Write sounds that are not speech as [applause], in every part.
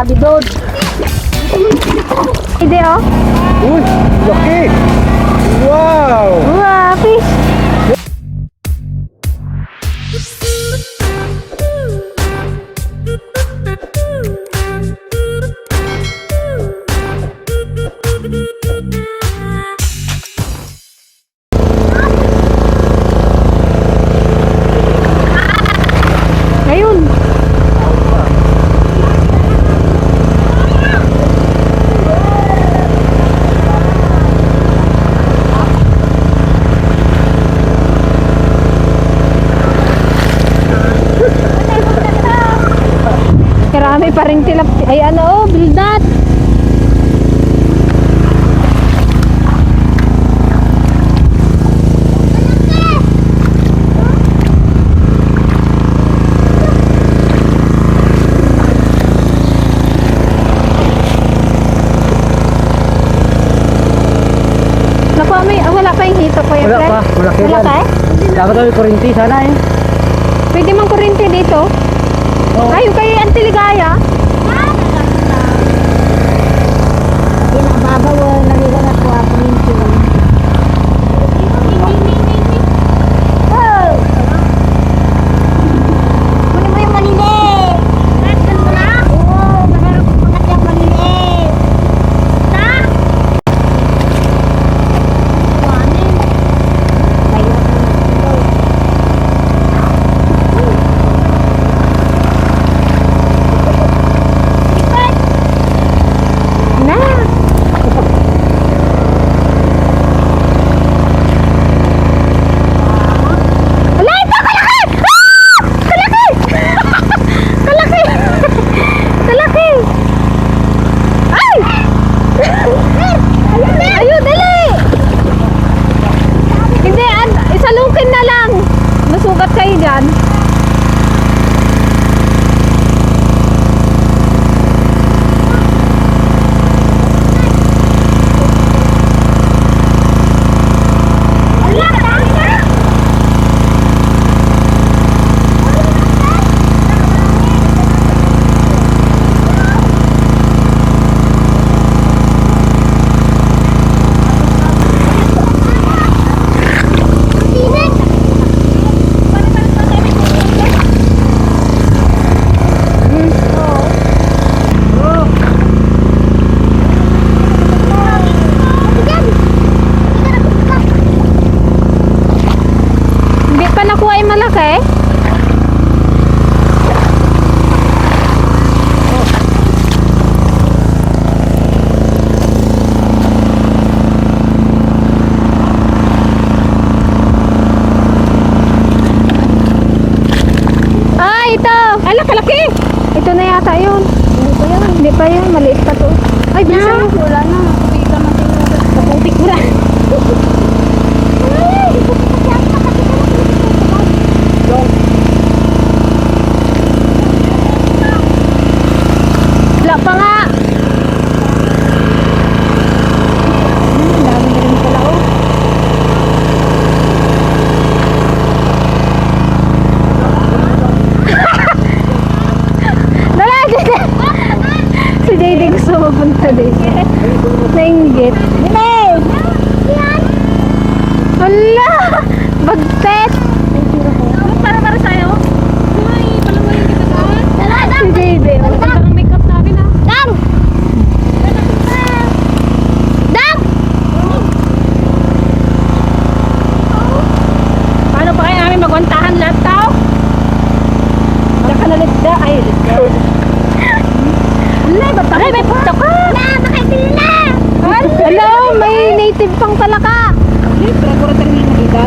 Grabe, Dod. Hindi, oh. Uy, laki. Wow. Wow. pa rin tilapia. Ay ano, oh, bildat. Ah, wala pa, wala kailan. Wala pa eh? Dapat kami kurinti sana eh. Pwede mang kurinti dito? Oh. Ay, kay Antiligan.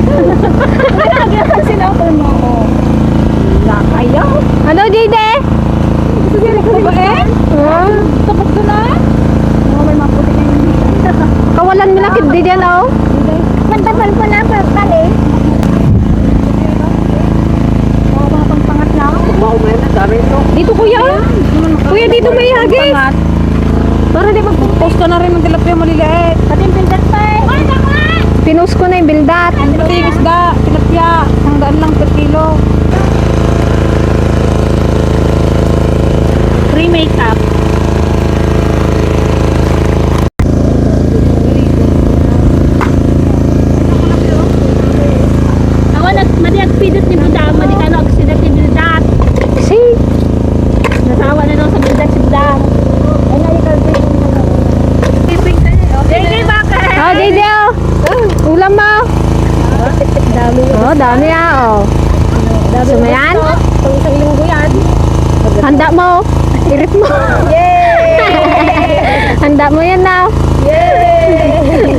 Naglakan sila ako mo. Nakayaw. Ano, Jide? Gusto niya nagkabain? Huh? Tapos ko na? Oo, may maputi na yun. Kawalan nila kid di dyan, oh. Magdasal ko na sa kali. Dito kuya. Kuya dito may hagis. Para di magpuposto na rin ng tilapia maliliit. Ating pindat pa. Pinos ko na yung bildat. Pati isda, tilapia, hanggaan lang per kilo. Free makeup. Awan at madiag pidot ni Budama. Mo. Irit mo. Yay! Handa mo yan now. Yay!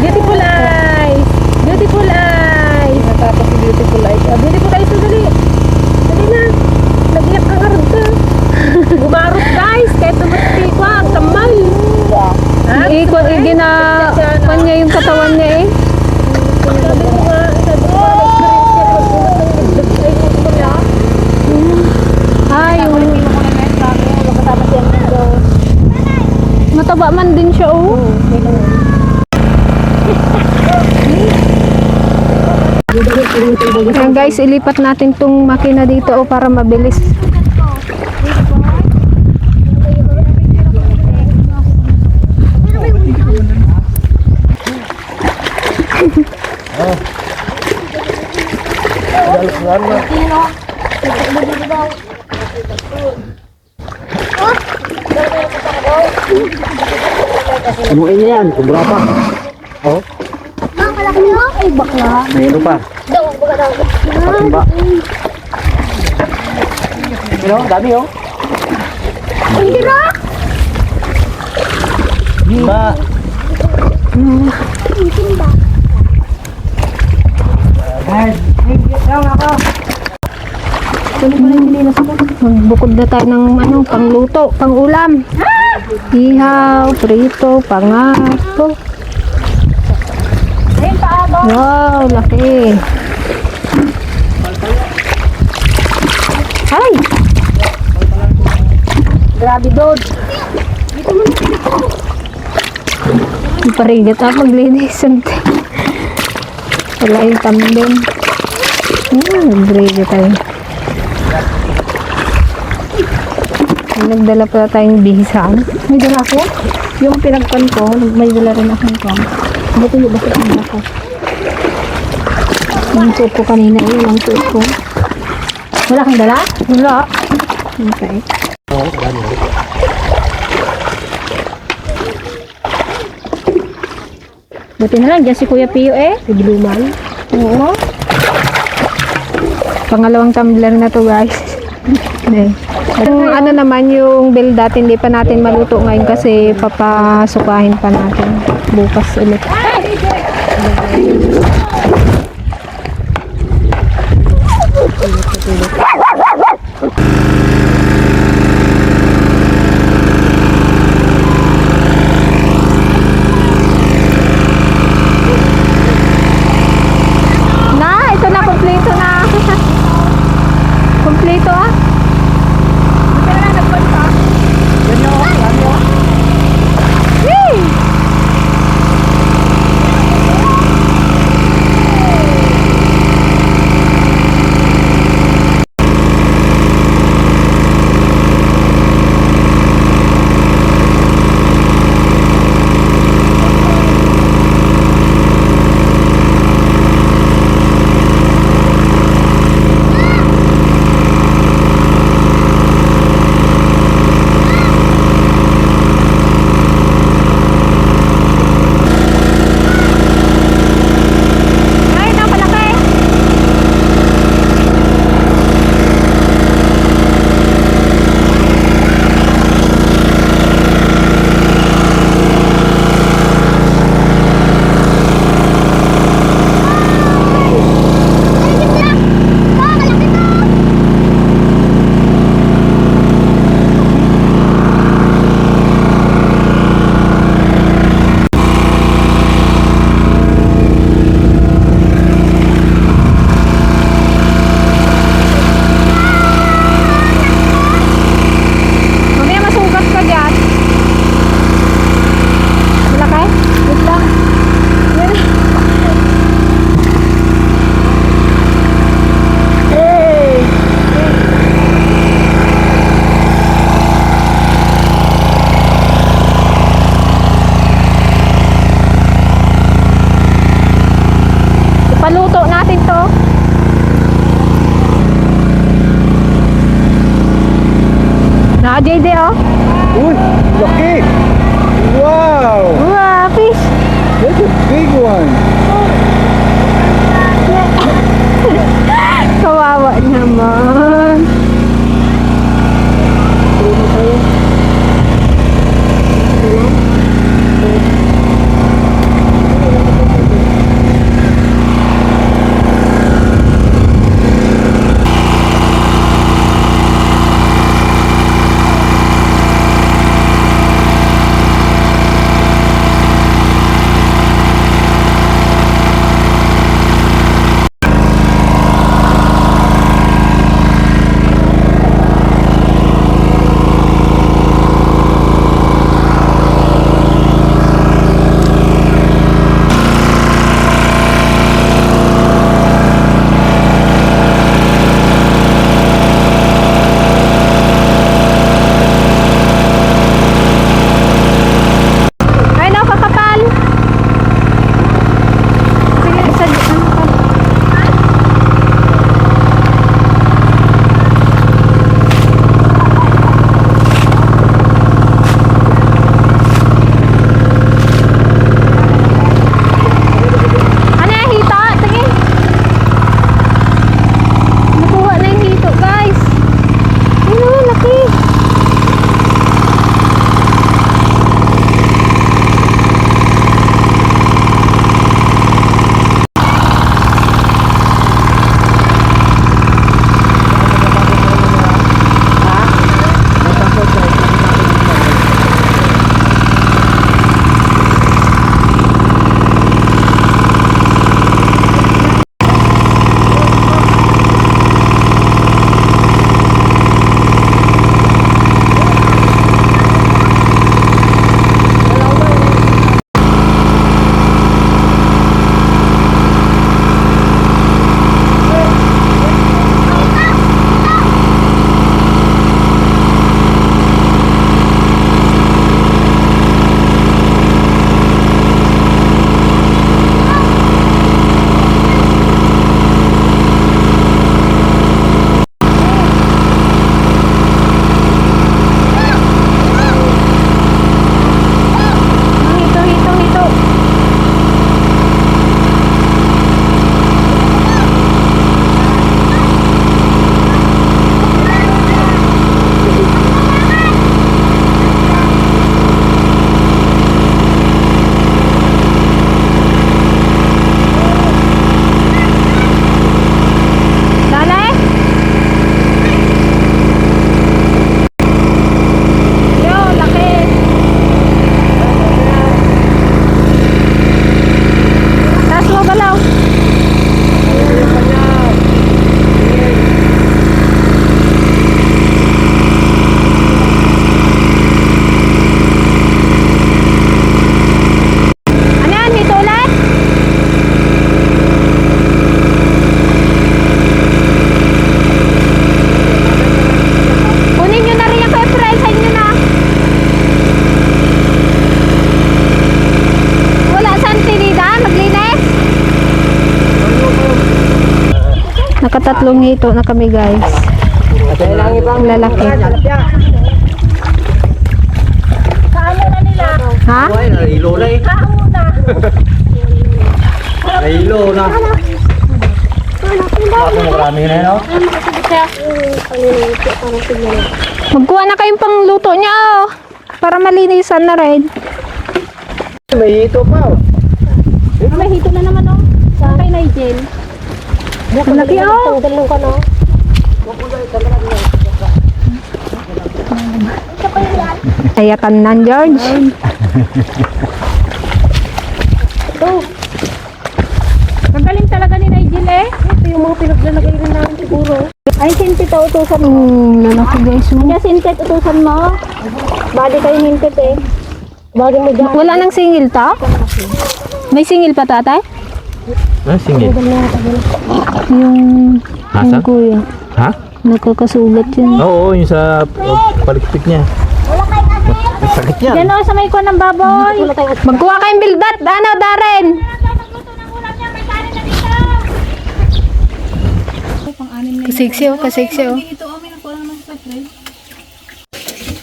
beautiful eyes! Beautiful eyes! Natapos si beautiful eyes. Ah, beautiful eyes, dali. Dali na. Nag-iyak ka rin ka. Bumarot guys, kahit tumati ko, ang tamal. Ha? Iko, gina, kanya yung katawan niya eh. Sabi ko nga, sabi ko nga, mag-experience siya pag pumunta ng ay, yung. Ah, mataba man din siya oh. Ayan guys, ilipat natin tong makina dito oh, para mabilis. Amuin niya yan. Kubra pa. Oh, Ang malaki mo? Ay, bakla. mayroon pa. Daw, baga daw. Patumba. Pero, dami oh. Hindi na. Ba. Magbukod na tayo ng ano, pangluto, pangulam. Ihaw, prito, pangato. Wow, laki. Ay! Grabe, Dod. Parigat ako maglinis. Wala yung kambing. Hmm, nag-gravy tayo. Nagdala pala tayong bihisan. May dala ako? Yung pinagpan ko, may dala rin akong ko. Buto yung bakit ang ako. Yung soup ko kanina, yun ang soup ko. Wala kang dala? Wala. Okay. Buti na lang, dyan si Kuya Pio eh. Bigluman. Oo. Pangalawang tumbler na to guys. [laughs] Eh. Yung ano naman yung bill dati hindi pa natin maluto ngayon kasi papasukahin pa natin bukas ulit. Nakatatlong hito na kami guys. Ang lalaki. Kaano na nila? Ha? Ay, nahilo na eh. Kaano na? Nahilo na. Ako marami na yun. Magkuha na kayong pangluto niya oh. Para malinisan na rin. May hito pa, oh. May hito na naman oh. Sa kay Nigel. Ang laki oh. Nung ka no? Ayatan nan George. Magaling talaga ni Nigel eh. Ito yung mga pinaglalagay rin namin siguro. Ay, sintit o utusan mo. Mm, lalaki guys. oh. Kaya sintit utusan mo. Bali kayo hintit eh. Bagay mo dyan. Wala nang singil to? May singil pa tatay? Ah, sige. Yung, Asa? yung kuya. Ha? Nakakasugat yun. Oo, yung sa uh, palikpik niya. Ang sakit yan. Yan o, sa may ko ng baboy. Magkuha kayong bildat. Ano, Darren? Kasiksi oh, kasiksi oh.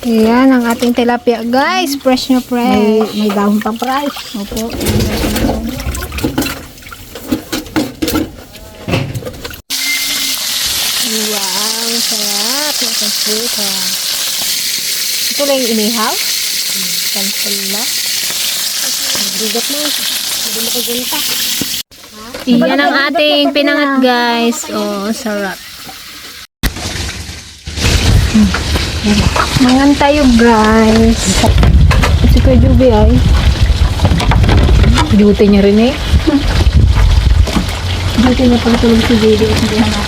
Ayan ang ating tilapia guys. Fresh na fresh. May dahon pang price. Opo. Wow, Nakasuka. Ito lang yung inihaw? Cancel na. Bigat mo. Hindi mo kagunta. Iyan ang ating pinangat guys. Oh, sarap. Mangan tayo guys. Si Kuya Juby ay. Duty niya rin eh. Dito niya pagtulog si Juby. Sabihan natin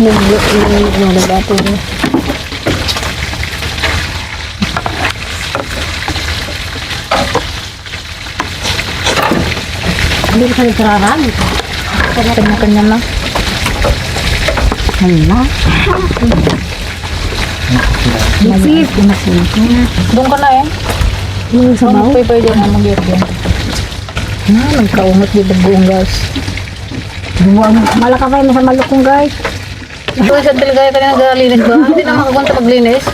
siya. Nagbato niya. Hindi ko sa nagsararan. Kanya-kanya lang. Hala. Masip. Masip. Doon ka na eh. Yung sabaw. Pwede pwede na mag-get yan. Ah, nagkaungot dito buong guys. Buwang. Malaka kayo na sa malukong guys. Ito sa delegaya ka na naglilinis ba? Hindi na makagunta paglinis.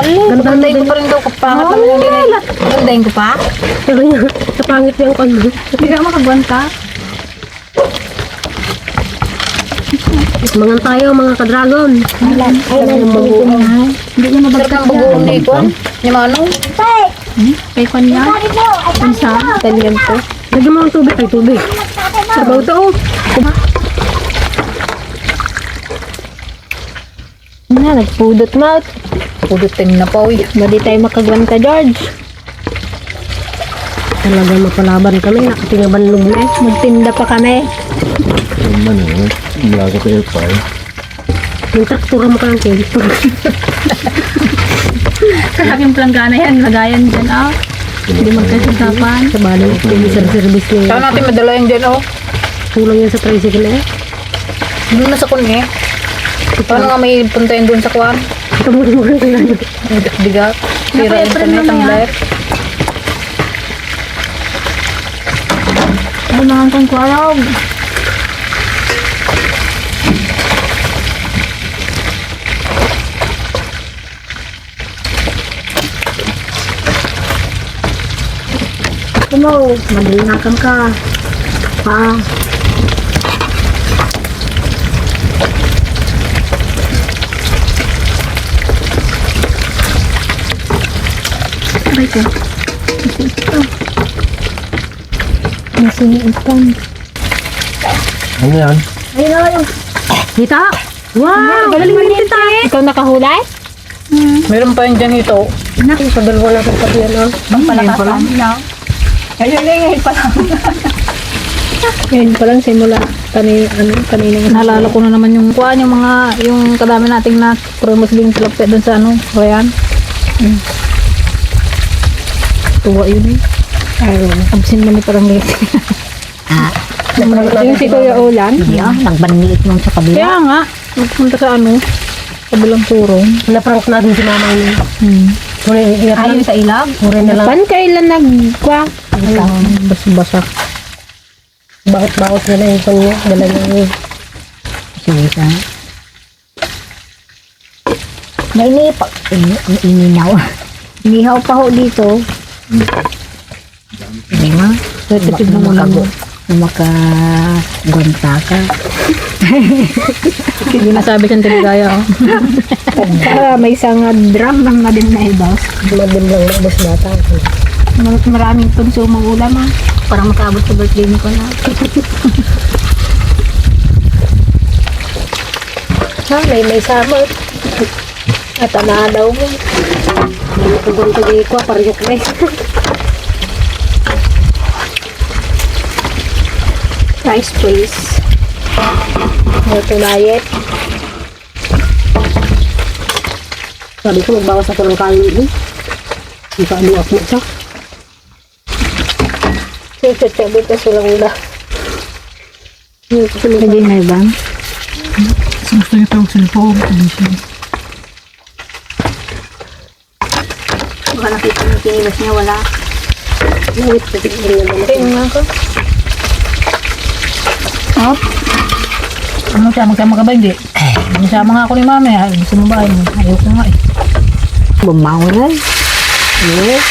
Alin, gandahin ko pa rin daw kapangat naman yung linis. Gandahin ko pa? Sabi niya, kapangit yung kon. Hindi ka makagwanta. Mangan tayo mga ka-dragon. Hindi niya Sarap mabagkat ng bagoong ni Ikon. Ni Manong. Kay kanya. Unsa? Italian to. Lagyan mo ang tubig. Ay, tubig. Sabaw to. oh. Na, nagpudot mouth. Pudutin na pa uy. Hindi tayo makagwanta, George. Talaga mapalaban kami. Nakatingaban loob na eh. Magtinda pa kami. Naman eh. Wala ka sa airfryer. Yung traktura mo ka ng cake. Kalaking planggana yan. Lagayan dyan, ah. Hindi magkasisapan. Sa bali, yung service niya. Saan natin madala yung dyan oh. Kulang yan sa tricycle eh. Doon na sa kun eh. Paano nga may punta yun doon sa kuwan? Ito mo mo rin Bigat. Sira internet ang light. Ay, mga kong kwaraw. Ito mo, madalinakan ka. Pa. Aray ko. Nasiniitan. Ano yan? Ayun na yung. Kita? Wow! Galing mo kita! Ikaw nakahulay? Meron pa yun dyan ito. Sa dalawa na sa tabi yan. oh. Bang palakasan. Ayun na ngayon pa lang. [laughs] Ngayon pa lang simula. Kani, ano, kanina. Naalala ko na naman yung kuwan, yung mga, yung kadami nating na promos din tilapit doon sa ano, Royan. Mm. Tuwa yun eh. Ayun. Absent man ni parang late. Yung si Kuya Ulan. Yeah, nagbaniit nung sa kabila. Kaya nga, magpunta sa ano, kabilang turong. Naprank natin si mama niya. Hmm. Ingat Ayun sa ilag. Mura na lang. Pan kailan nagkwa? Bas-basa. Bakit-bakit na lang yung kanya. Dala niya yung Sige Nainipa. Ininaw. Inihaw pa ho dito. Nga. Tipid na mo lang. Makagwanta ka. [laughs] Hindi nasabi siyang teligaya. Oh. Para may isang drum lang na din na ibas. Madim lang na bus bata. Mar- Maraming konsumong ulam ah. Para makaabot sa birthday ni ko na. Ha, may may summer. At ana daw mo. Hindi ko gwanta di ko. Pariyok na eh. [laughs] Rice please. Ito diet. Sabi ko, magbawas ako ng kain eh. Hindi ka ano ako siya. Siyempre, dito sila ula. Lagi na ibang. Gusto niyo itong cellphone. Baka nakita mo kinilas niya wala. Wait, pwede ko rin naman. Tingnan nga ka. Oh. Ano siya? Magkama ka ba? Hindi. Magsama nga ako ni mami. Ay, Gusto mo ba? Ay, Ayoko nga eh. Bumaw na. Yes.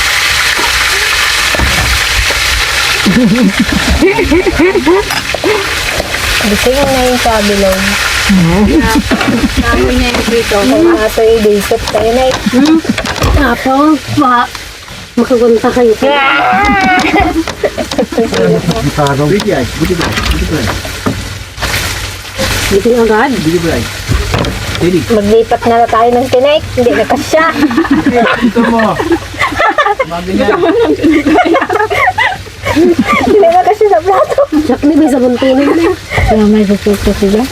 Gising na yung sabi lang. Namin niya yung dito. Kung ato yung basic tayo na Apo, ba? Makagunta kayo. Tarong. Buti ay. Buti ba? Buti ba? Hindi agad. Ba? Steady. Maglipat na tayo ng tinik. Hindi na kasya. Ito mo. Sabi niya. Hindi na kasya sa plato. Sak ni may sabuntunin na. Kaya may susuko sila.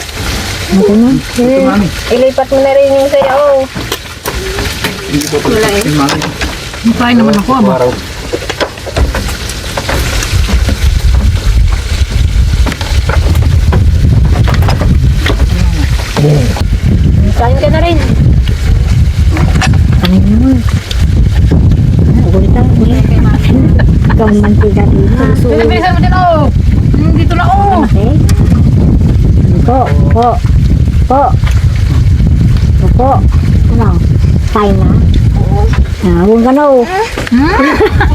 Ito mami. Ilipat mo na rin yung sayo. Wala eh. Mami. Kain naman ako. aba. Araw. Kain ka na rin. Ano naman? Ulit ang ulit. Ikaw ang mantika dito. Bilisan mo din oh. Hmm, Dito na oh. Eh? Po, po. Po, po. Ano? Kain na? Ah, huwag ka na oh.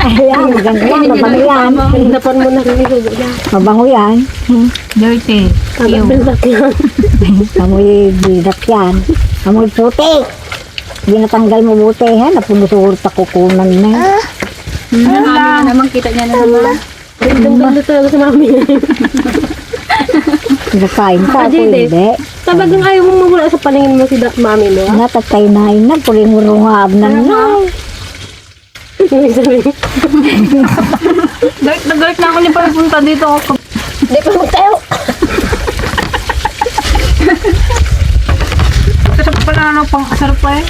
Ayan, maganda yan. [laughs] Mabango yan. Hinapan mo na rin yung Mabango yan. Dirty. Ew. [laughs] Amoy bidak yan. Amoy puti. Hindi natanggal mo buti ha. Napunusuhol pa kukunan na. Ano. Naman kita niya na naman. Ganda talaga sa mami. [laughs] Nakain ka ako hindi. Tabagang ayaw mo mawala sa paningin mo si da- mami mo. Natatay na na. Puling urungab na na. Galit na galit na ako niya pagpunta dito. Hindi pa magtayo. Sarap pala ano pang asar pa eh.